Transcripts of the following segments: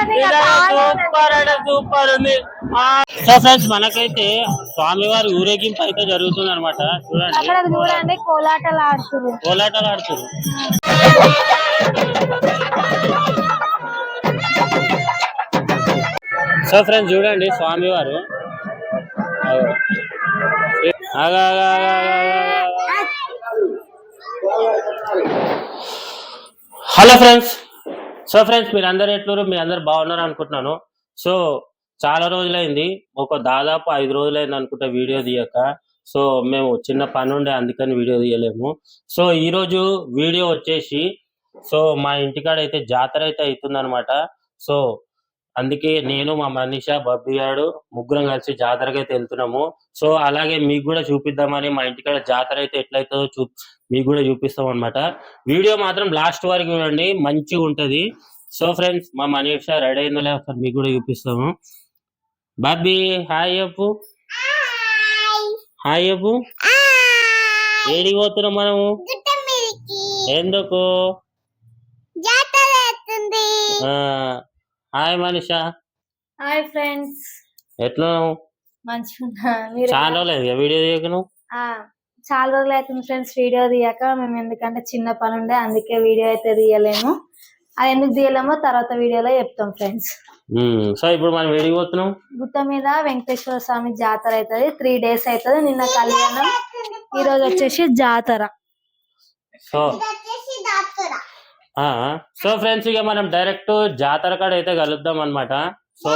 అయిపోయింది ఇక కాదు. సూపర్ అంటే సూపర్ ఉంది సో ఫ్రెండ్స్ మనకైతే స్వామివారి ఊరేగింపు అయితే జరుగుతుంది అనమాట చూడండి చూడండి కోలాటలు ఆడుతున్నారు కోలాటాలు ఆడుతున్నారు సో ఫ్రెండ్స్ చూడండి స్వామివారు. Hello friends. సో ఫ్రెండ్స్ మీరు అందరు ఎట్లూరు మీ అందరు బాగున్నారు అనుకుంటున్నాను. సో చాలా రోజులైంది. ఒక దాదాపు ఐదు రోజులైంది అనుకుంటా వీడియో తీయక. సో మేము చిన్న పని ఉండే అందుకని వీడియో తీయలేము. సో ఈరోజు వీడియో వచ్చేసి సో మా ఇంటికాడ అయితే జాతర అయితే అవుతుంది సో అందుకే నేను మా మనీష బబ్బీ గాడు ముగ్గురం కలిసి జాతరకి అయితే వెళ్తున్నాము. సో అలాగే మీకు కూడా చూపిద్దామని మా ఇంటికాడ జాతర అయితే ఎట్లయితుందో చూ మీకు కూడా చూపిస్తాం అనమాట వీడియో మాత్రం లాస్ట్ వరకు చూడండి మంచిగా ఉంటది. సో ఫ్రెండ్స్ మా మనీష రెడీ అయిందో ఒకసారి మీకు కూడా చూపిస్తాము. బాబీ హాయ్ చెప్పు. హాయ్ చెప్పు. ఏడికి పోతున్నాం మనము? ఎందుకు? ఆ, హాయ్ మనీష. Hi friends. ఎట్లా మంచిగా చాలా రోజులు వీడియో తీయకను చాలా రోజులు అవుతుంది ఫ్రెండ్స్ వీడియో తీయక. మేము ఎందుకంటే చిన్న పని ఉండే అందుకే వీడియో అయితే తీయలేము. అది ఎందుకు తీయలేమో తర్వాత వీడియోలో చెప్తాం ఫ్రెండ్స్. సో ఇప్పుడు మనం ఏడికి పోతున్నాం? గుట్ట మీద వెంకటేశ్వర స్వామి జాతర అవుతుంది. త్రీ డేస్ అవుతుంది. నిన్న కళ్యాణం ఈ రోజు వచ్చేసి జాతర. సో సో ఫ్రెండ్స్ ఇక మనం డైరెక్ట్ జాతర కాడ అయితే కలుద్దాం అనమాట సో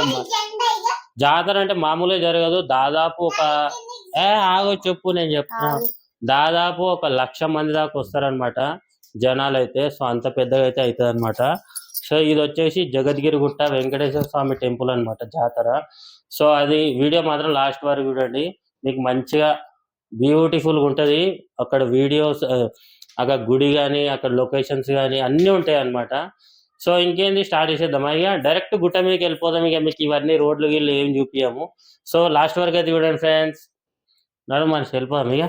జాతర అంటే మామూలుగా జరగదు. దాదాపు ఒక ఏ ఆగో చెప్పు నేను చెప్తున్నా ఆగు. దాదాపు ఒక లక్ష మంది దాకా వస్తారనమాట జనాలు అయితే సో అంత పెద్దగా అయితే అవుతుంది అనమాట సో ఇది వచ్చేసి జగద్గిరి గుట్ట వెంకటేశ్వర స్వామి టెంపుల్ అన్నమాట జాతర. సో అది వీడియో మాత్రం లాస్ట్ వరకు చూడండి. మీకు మంచిగా బ్యూటిఫుల్గా ఉంటది. అక్కడ వీడియోస్ అక్కడ గుడి కానీ అక్కడ లొకేషన్స్ కానీ అన్నీ ఉంటాయి అన్నమాట సో ఇంకేంది? స్టార్ట్ చేసేద్దాం. ఇక డైరెక్ట్ గుట్ట మీదకి వెళ్ళిపోదాం. ఇక మీకు ఇవన్నీ రోడ్లు గిళ్ళు ఏం చూపించాము సో లాస్ట్ వరకు అయితే చూడండి ఫ్రెండ్స్. నడు మనిషి వెళ్ళిపోదాం ఇక.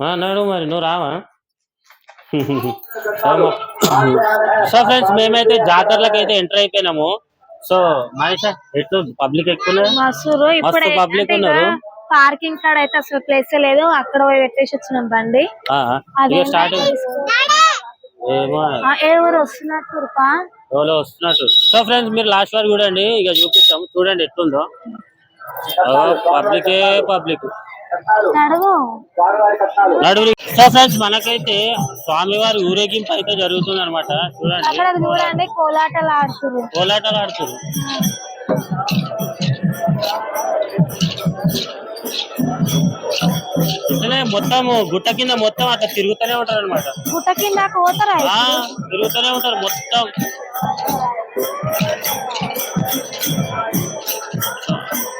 ఆ, నడు మరి నువ్వు రావా? సో ఫ్రెండ్స్ మేమైతే జాతరలకు అయితే ఎంటర్ అయిపోయినాము. సో మనిషి ఎట్లు పబ్లిక్ ఎక్కువ public ఉన్నారు. పార్కింగ్ కాడ అయితే అసలు ప్లేస్ లేదు. అక్కడ పోయి పెట్టేసి వచ్చినాం బండి. అదే ఏ ఊరు వస్తున్నట్టు సో ఫ్రెండ్స్ మీరు లాస్ట్ వరకు చూడండి. ఇక చూపిస్తాము. చూడండి ఎట్లుందో. పబ్లికే పబ్లిక్ నడువు సో ఫ్రెండ్స్ మనకైతే స్వామివారి ఊరేగింపు అయితే జరుగుతుంది అనమాట చూడండి. కోలాటలు ఆడుతున్నారు కోలాటాలు ఆడుతున్నారు ఇట్లనే మొత్తం గుట్ట కింద మొత్తం అట్లా తిరుగుతూనే ఉంటారు అనమాట గుట్ట కింద పోతారా తిరుగుతూనే ఉంటారు మొత్తం.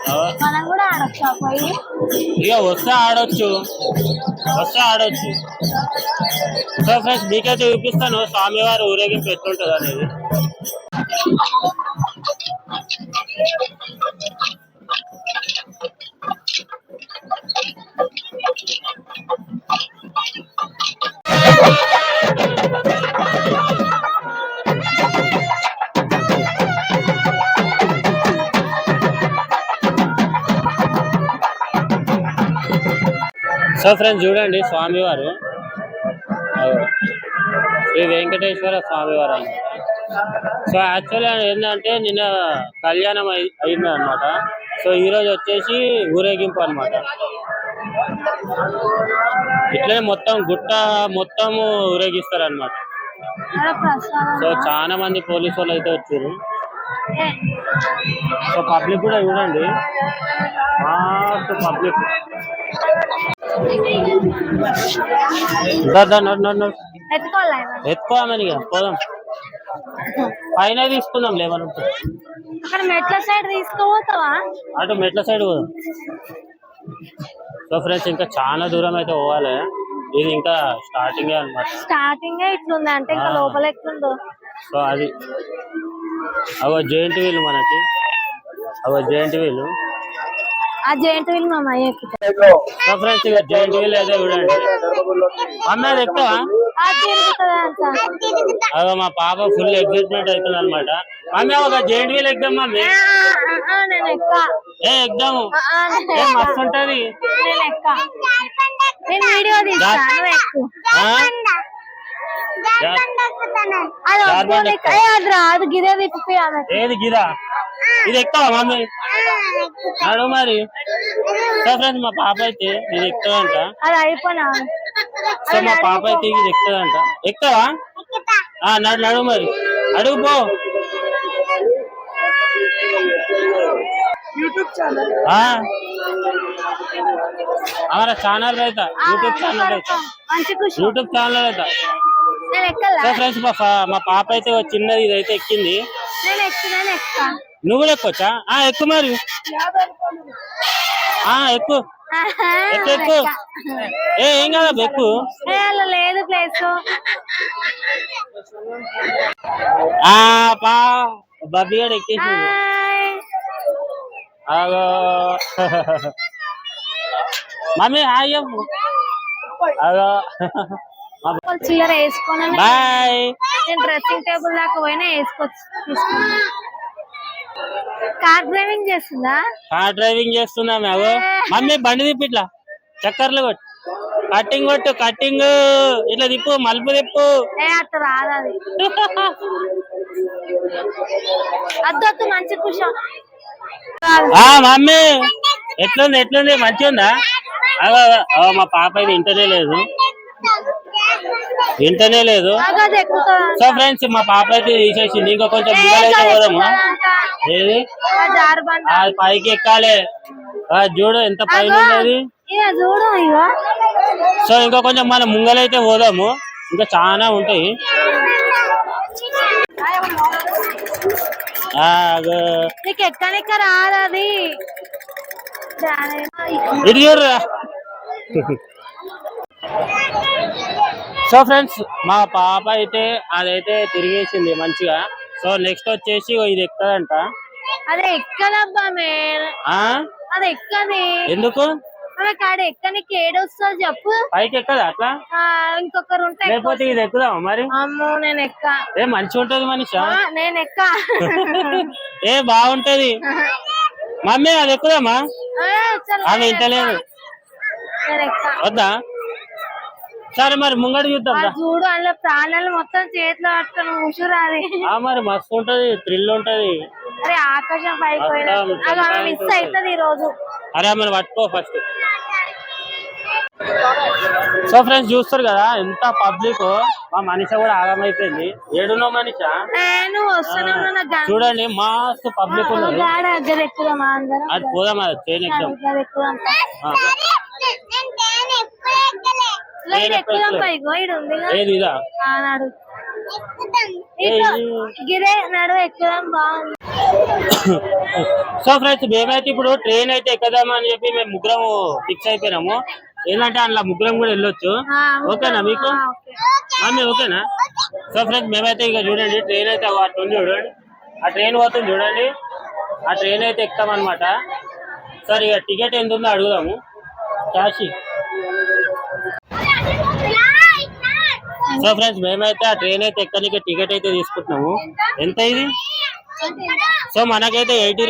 ఆ, మనం కూడా ఆడొచ్చా పోయి? ఇక వస్తే ఆడొచ్చు. వస్తే ఆడొచ్చు. సో ఫ్రెండ్స్ మీకైతే చూపిస్తాను. స్వామివారి ఊరేగింపు ఎట్లుంటుంది అనేది సో ఫ్రెండ్స్ చూడండి స్వామివారు. శ్రీ వెంకటేశ్వర స్వామివారు అన్నమాట. సో యాక్చువల్గా ఏంటంటే నిన్న కళ్యాణం అయి అయింది అనమాట సో ఈ రోజు వచ్చేసి ఊరేగింపు అన్నమాట. ఇట్లనే మొత్తం గుట్ట మొత్తం ఊరేగిస్తారనమాట సో చాలా మంది పోలీసు వాళ్ళు అయితే వచ్చారు. సో పబ్లిక్ కూడా చూడండి. పబ్లిక్. ఎత్తుకోవాలి ఆయన. ఎత్తుకోమని ఇక పోదాం. పైన తీసుకుందాం లేవనుంటే అక్కడ మెట్ల సైడ్ తీసుకుపోతావా? అటు మెట్ల సైడ్ పోదాం. సో ఫ్రెండ్స్ ఇంకా చాలా దూరం అయితే పోవాలి. ఇది ఇంకా స్టార్టింగే అన్నమాట. స్టార్టింగ్ ఇట్లుంది అంటే ఇంకా. లోపల ఎట్లుందో. సో అది. అవో జెయింట్ వీల్ మనకి. అవో జెయింట్ వీల్. ఆ జెయింట్ వీల్ మా అమ్మాయి ఎక్కుతాం. సో ఫ్రెండ్స్ ఇక జెయింట్ వీల్ అయితే చూడండి. అమ్మ అది ఎక్కువ అది మా పాప ఫుల్ ఎగ్జైట్మెంట్ అవుతుంది అనమాట మమ్మీ ఒక జెయింట్ వీల్ ఎగ్దాం మమ్మీ. ఏ ఎగ్దాము. మస్తు ఉంటది. ఏది గిదా? ఇది ఎక్కువ మమ్మీ అడు మరి సో ఫ్రెండ్స్ మా పాప అయితే ఇది ఎక్కుదంట అది అయిపోయినా సో మా పాప అయితే ఇది ఎక్కుదంట ఎక్కువా ఆ నడు నడు మరి అడుగు పో ఆ हमारा ఛానల్ रहता యూట్యూబ్ ఛానల్ रहता మంచి ఖుషి యూట్యూబ్ ఛానల్ रहता నేను ఎక్కలా సో ఫ్రెండ్స్ మా పా- మా పాప అయితే ఒక చిన్నది ఇదైతే ఎక్కింది నువ్వు కూడా ఎక్కొచ్చా ఆ ఎక్కు మరి. ఆ ఎక్కు. ఎక్కు ఎక్కు. ఏ ఏం కదా ఎక్కు. లేదు ప్లేస్. ఆ పా బబ్బీ గారు ఎక్కేసింది అగో మమ్మీ హాయ్ చెప్పు. అగో చీర వేసుకొని బాయ్. నేను డ్రెస్సింగ్ టేబుల్ దాకా పోయినా వేసుకోవచ్చు కార్ డ్రైవింగ్ చేస్తుందా? కార్ డ్రైవింగ్ చేస్తున్నాం అగో మమ్మీ బండి తిప్పి ఇట్లా. చక్కర్లు కొట్టు. కట్టింగ్ కొట్టు కట్టింగ్ ఇట్లా తిప్పు మలుపు తిప్పు. ఏ అట్ట రాదు అది. అద్దు అద్దు మంచి కూర్చో. మమ్మీ. ఎట్లుంది ఎట్లుంది? మంచిగా ఉందా మా పాప ఇది ఇంటనే లేదు. ఇంటనే లేదు. అది సో ఫ్రెండ్స్ మా పాప అయితే తీసేసింది. ఇంకా కొంచెం దిగలైతే పోదాము? ఏది? ఆ పైకి ఎక్కాలి. చూడు ఎంత పైన ఉన్నది. సో ఇంకా కొంచెం మనం ముంగలైతే పోదాము. ఇంకా చాలా ఉంటాయి. ఆ, అగో. నీకు ఎక్కడిక రాదు అది. ఇటు చూడరా. సో ఫ్రెండ్స్ మా పాప అయితే అదైతే తిరిగేసింది మంచిగా. సో నెక్స్ట్ వచ్చేసి ఇది ఎక్కదంట? అది ఎక్కదబ్బా అది ఎక్కది? ఎందుకు? కాడ ఎక్కనికి ఏడొస్తుంది చెప్పు. పైకి ఎక్కదా అట్లా? ఇంకొకరు ఉంటాయి లేకపోతే ఇది ఎక్కుదామా మరి? అమ్మో నేను ఎక్క. ఏ మంచిగా ఉంటది మనిషా నేను ఎక్క. ఏ బాగుంటది. మమ్మీ అది ఎక్కుదామా? ఆమె ఇంటలేదు వద్దా? సరే మరి ముంగడి చూద్దాం రా. చూడు అందులో ప్రాణాలు మొత్తం చేతిలో పట్టుకొని కూర్చురాది. ఆ మరి మస్తు ఉంటది థ్రిల్ ఉంటది. అరే ఆకాశం పైకి పోయినా. మొత్తం అది ఆమె మిస్ అవుతుంది ఈ రోజు అరే మరి పట్టుకో ఫస్ట్ సో ఫ్రెండ్స్ చూస్తారు కదా ఎంత పబ్లిక్ మా మనిషి కూడా ఆగమైపోయింది ఏడునో మనిష? ఏ, నువ్వు వస్తూనే ఉన్నావు నాకు గంట. చూడండి మస్తు పబ్లిక్ ఉన్నది గాడ దగ్గర ఎక్కుదామా అందరం అది పోదాం అది ఎక్కుదాం. ఆ. ఏది ఇదా? సో ఫ్రెండ్స్ మేమైతే ఇప్పుడు ట్రైన్ అయితే ఎక్కదామా అని చెప్పి మేము ముగ్గురం ఫిక్స్ అయిపోయినాము. ఏంటంటే అందులో ముగ్గురం కూడా వెళ్ళొచ్చు. ఓకేనా మీకు. మమ్మీ ఓకేనా? సో ఫ్రెండ్స్ మేమైతే ఇక చూడండి ట్రైన్ అయితే అటు ఉంది చూడండి. ఆ ట్రైన్ పోతుంది చూడండి. ఆ ట్రైన్ అయితే ఎక్కుతాం అనమాట సరే ఇక టికెట్ ఎంత ఉందో అడుగుదాము. క్యాష్. సో ఫ్రెండ్స్ మేమైతే ఆ ట్రైన్ అయితే ఎక్కడానికి టికెట్ అయితే తీసుకుంటున్నాము. ఎంత ఇది? సో మనకైతే ఎయిటీ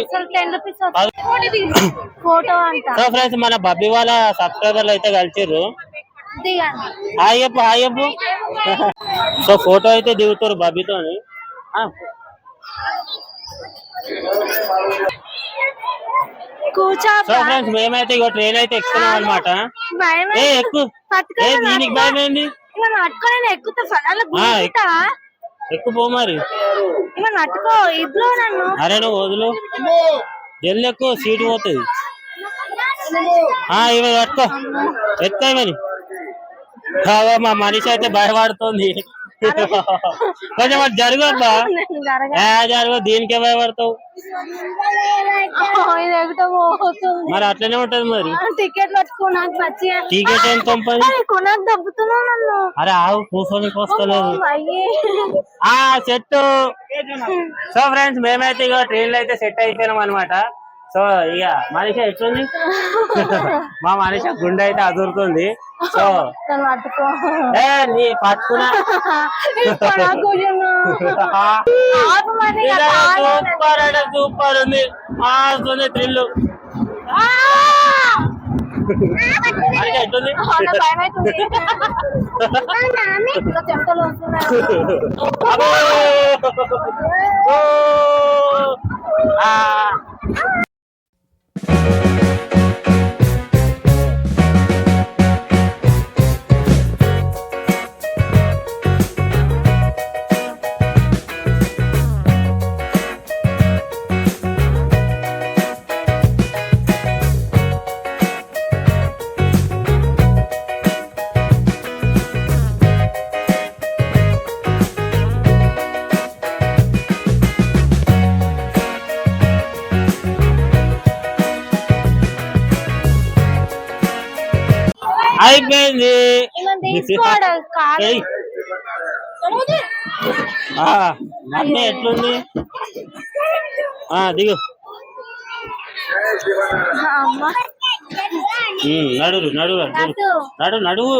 సో ఫ్రెండ్స్ మన బబ్బీ వాళ్ళ సబ్స్క్రైబర్లు అయితే కలిసిర్రు. దిగండి హాయ్ చెప్పు హాయ్ చెప్పు. సో ఫోటో అయితే దిగుతారు బబ్బీతో సో ఫ్రెండ్స్ మేమైతే ఇగో ట్రైన్ అయితే ఎక్కుతున్నాం అనమాట ఏ దీనికి భయం ఏంది? పో మరి. అరే నువ్వు వదులు. జల్ది ఎక్కువ సీటు పోతుంది. ఆ ఇవి పట్టుకో. ఎత్తాయి మరి. మా మనిషి అయితే భయపడుతుంది. కొంచెం అది జరుగు అబ్బా నేను జరగ ఏ జరుగు దీనికే భయపడతావు. మరి అట్లనే ఉంటది మరి. టికెట్ టికెట్ ఎంత పంపని అరే, ఆవు కూర్చొని వస్తలేదు. ఆ సెట్ సో ఫ్రెండ్స్ మేమైతే ఇక ట్రైన్లో అయితే సెట్ అయిపోయినాం అనమాట సో ఇక మనిషి ఎట్లుంది? మా మనిషి గుండె అయితే అదురుతుంది. సో నీ పట్టుకున్నా. సూపర్ ఎట్లుంది? అయిపోయింది. అన్నీ ఎట్లుంది? దిగు. నడు నడువు నడు నడువు.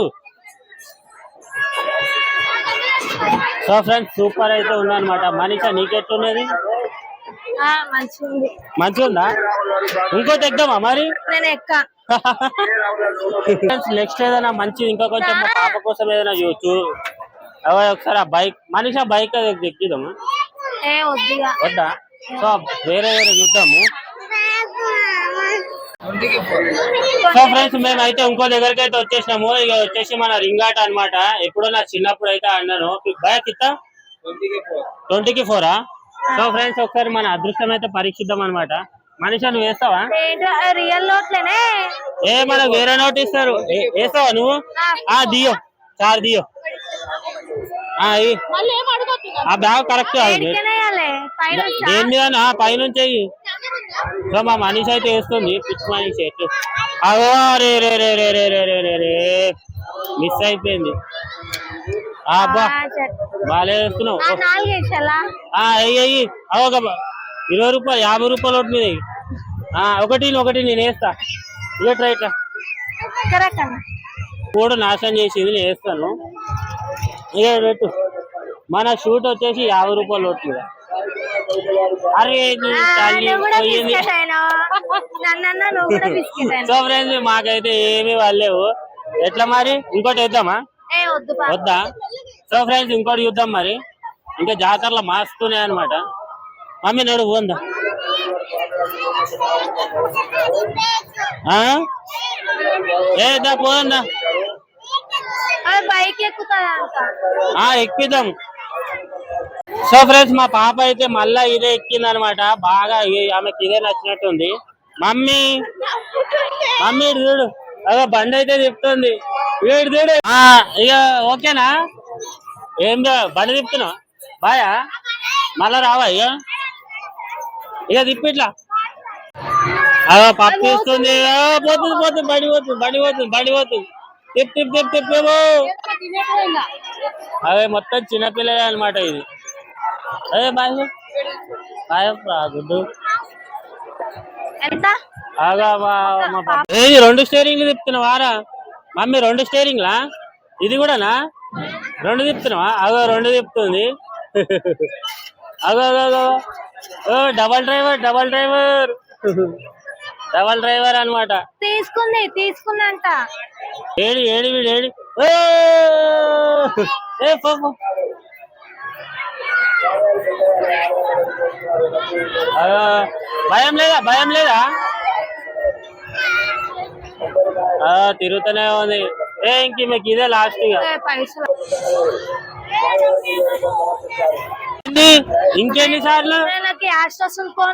సో ఫ్రెండ్స్ సూపర్ అయితే ఉందన్నమాట. మనీష నీకెట్లున్నది? మంచిగా ఉందా ఇంకోటి ఎక్దామా మరి? నేను ఎక్క. నెక్స్ట్ ఏదైనా మంచిది ఇంకా కొంచెం మా పాప కోసం ఏదైనా చూచు అవే ఒకసారి ఆ బైక్ మనిషి ఆ బైక్ వద్దుగా. వద్దా? సో వేరే వేరే చూద్దాము. సో ఫ్రెండ్స్ మేము అయితే ఇంకో దగ్గరికి అయితే వచ్చేసినాము. ఇక వచ్చేసి మన రింగాట అన్నమాట. ఎప్పుడో నా చిన్నప్పుడు అయితే అన్నాను బైక్ ఇస్తా ట్వంటీకి ఫోరా. సో ఫ్రెండ్స్ ఒకసారి మన అదృష్టం అయితే పరీక్షిద్దాం అనమాట మనిషి నువ్వు వేస్తావా రియల్ నోట్లేనే? ఏ మనకు వేరే నోట్ ఇస్తారు. వేస్తావా నువ్వు? ఆ. దియో చార్ దియో ఆ బ్యాగ్ కరెక్ట్? దేని మీద? పైనుంచి సో మా మనిషి అయితే వేస్తుంది. పిచ్ మనిషి ఎట్టు అవో రే రే రే రే రే రే రే రే. రే మిస్ అయిపోయింది. ఆ, అబ్బా. వేస్తున్నావు అయ్యి బ- ఇరవై రూపాయలు యాభై రూపాయలు ఒకటి మీద ఒకటి ఒకటి నేను వేస్తా. కరెక్ట్ అన్న కూడా నాశనం చేసింది నేను వేస్తాను. ఇక పెట్టు. మన షూట్ వచ్చేసి యాభై రూపాయలు ఒకటి మీద అరే పోయింది. సో ఫ్రెండ్స్ మాకైతే ఏమీ వాళ్ళేవు ఎట్లా మరి? ఇంకోటి వేద్దామా. వద్దా సో ఫ్రెండ్స్ ఇంకోటి చూద్దాం మరి. ఇంకా జాతరలో మాస్తున్నాయి అనమాట మమ్మీ నడు పోందా ఆ? ఏ దా పోందా బైక్ ఎక్కిద్దాం సో ఫ్రెండ్స్ మా పాప అయితే మళ్ళా ఇదే ఎక్కింది అనమాట బాగా ఆమెకి ఇదే నచ్చినట్టుంది మమ్మీ మమ్మీ చూడు అదో బండి అయితే తిప్పుతుంది వీడు చూడు ఆ, ఇక ఓకేనా ఏం బండి తిప్పుతున్నావు బాయా మళ్ళా రావా ఇక ఇక తిప్పి ఇట్లా. అదో పప్పు ఇస్తుంది పోతుంది పోతుంది బండి పోతుంది బండి పోతుంది బండి పోతుంది. తిప్ తిప్ తిప్ తిప్పేమో అదే మొత్తం చిన్నపిల్లలే అనమాట ఇది. అదే బాయ్ బాయ్ గుడ్డు. రెండు స్టేరింగ్లు తిప్పుతున్నావారా మమ్మీ రెండు స్టేరింగ్లా ఇది కూడానా? రెండు తిప్పుతున్నావా? అగో రెండు తిప్పుతుంది. అగో అగో అగో ఓ double driver double driver. Double driver అన్నమాట. తీసుకుంది తీసుకుందంట ఏడి ఏడి వీడు ఏడి! ఏ భయం లేదా భయం లేదా? ఆ, తిరుగుతూనే ఉంది. ఏ ఇంక మీకు ఇదే లాస్ట్? ఇంకెన్ని సార్లు? నాకు యాష్ వస్తుందో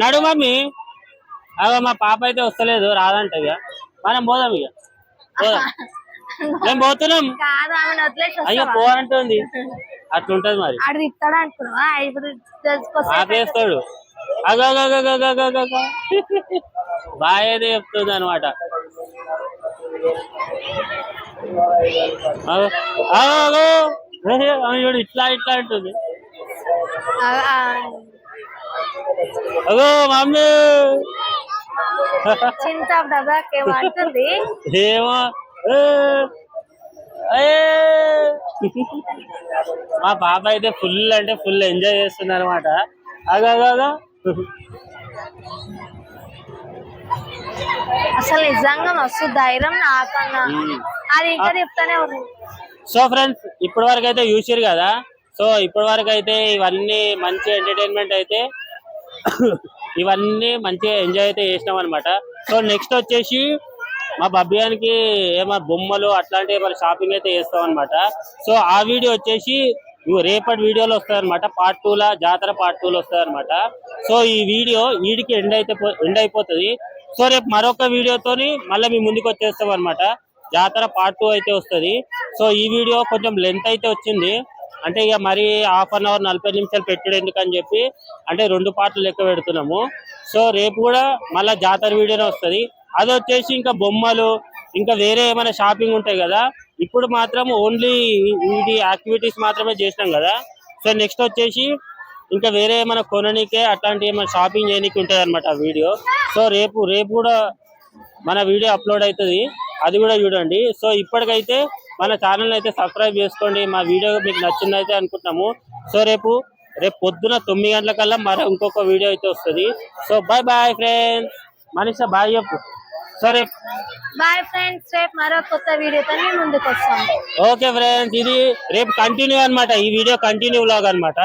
నడు మమ్మీ. అదే మా పాప అయితే వస్తలేదు రాదంటే మనం పోదాం ఇక మేము పోతున్నాం. అయ్యో పోవాలంటుంది అట్లుంటది మరి. అది బాగా చెప్తుంది అనమాట అగో. చూడు ఇట్లా ఇట్లా అంటుంది. అగో మమ్మీ. ఏమో. మా పాప అయితే ఫుల్ అంటే ఫుల్ ఎంజాయ్ చేస్తుంది అనమాట అగా అసలు నిజంగా మస్తు ధైర్యం నాకన్నా. అది ఇంకా చెప్తానే ఉంది. సో ఫ్రెండ్స్ ఇప్పటి వరకు అయితే చూసారు కదా? సో ఇప్పటి వరకు అయితే ఇవన్నీ మంచి ఎంటర్టైన్మెంట్ అయితే ఇవన్నీ మంచిగా ఎంజాయ్ అయితే చేసినాం అనమాట సో నెక్స్ట్ వచ్చేసి మా బబ్బియానికి ఏమో బొమ్మలు అట్లాంటివి ఏమైనా షాపింగ్ అయితే చేస్తాం అనమాట సో ఆ వీడియో వచ్చేసి రేపటి వీడియోలో వస్తుంది అనమాట పార్ట్ టూ లా జాతర పార్ట్ టూ లో వస్తుంది అనమాట సో ఈ వీడియో వీడికి ఎండ్ అయితే ఎండ్ అయిపోతుంది. సో రేపు మరొక వీడియోతోని మళ్ళీ మీ ముందుకు వచ్చేస్తాం అనమాట జాతర పార్ట్ టూ అయితే వస్తుంది. సో ఈ వీడియో కొంచెం లెంత్ అయితే వచ్చింది. అంటే ఇక మరి హాఫ్ అన్ అవర్ నలభై నిమిషాలు పెట్టడం ఎందుకని చెప్పి అంటే రెండు పార్ట్లు లెక్క పెడుతున్నాము. సో రేపు కూడా మళ్ళీ జాతర వీడియోనే వస్తుంది. అది వచ్చేసి ఇంకా బొమ్మలు ఇంకా వేరే ఏమైనా షాపింగ్ ఉంటాయి కదా. ఇప్పుడు మాత్రం ఓన్లీ ఇది యాక్టివిటీస్ మాత్రమే చేసినాం కదా. సో నెక్స్ట్ వచ్చేసి ఇంకా వేరే ఏమైనా కొననీకే అట్లాంటి ఏమైనా షాపింగ్ చేయనీకి ఉంటుంది అనమాట వీడియో సో రేపు రేపు కూడా మన వీడియో అప్లోడ్ అవుతుంది. అది కూడా చూడండి. సో ఇప్పటికైతే మన ఛానల్ అయితే సబ్స్క్రైబ్ చేసుకోండి. మా వీడియో మీకు నచ్చిందైతే అనుకుంటున్నాము. సో రేపు రేపు పొద్దున తొమ్మిది గంటలకల్లా మరో ఇంకొక వీడియో అయితే వస్తుంది. So bye bye friends Manisha bye చెప్పు. సరే బాయ్ ఫ్రెండ్స్ రేపు మరో కొత్త వీడియోతో ముందుకు వస్తాం. ఓకే ఫ్రెండ్స్ ఇది రేపు కంటిన్యూ అన్నమాట. ఈ వీడియో కంటిన్యూ లాగా అన్నమాట.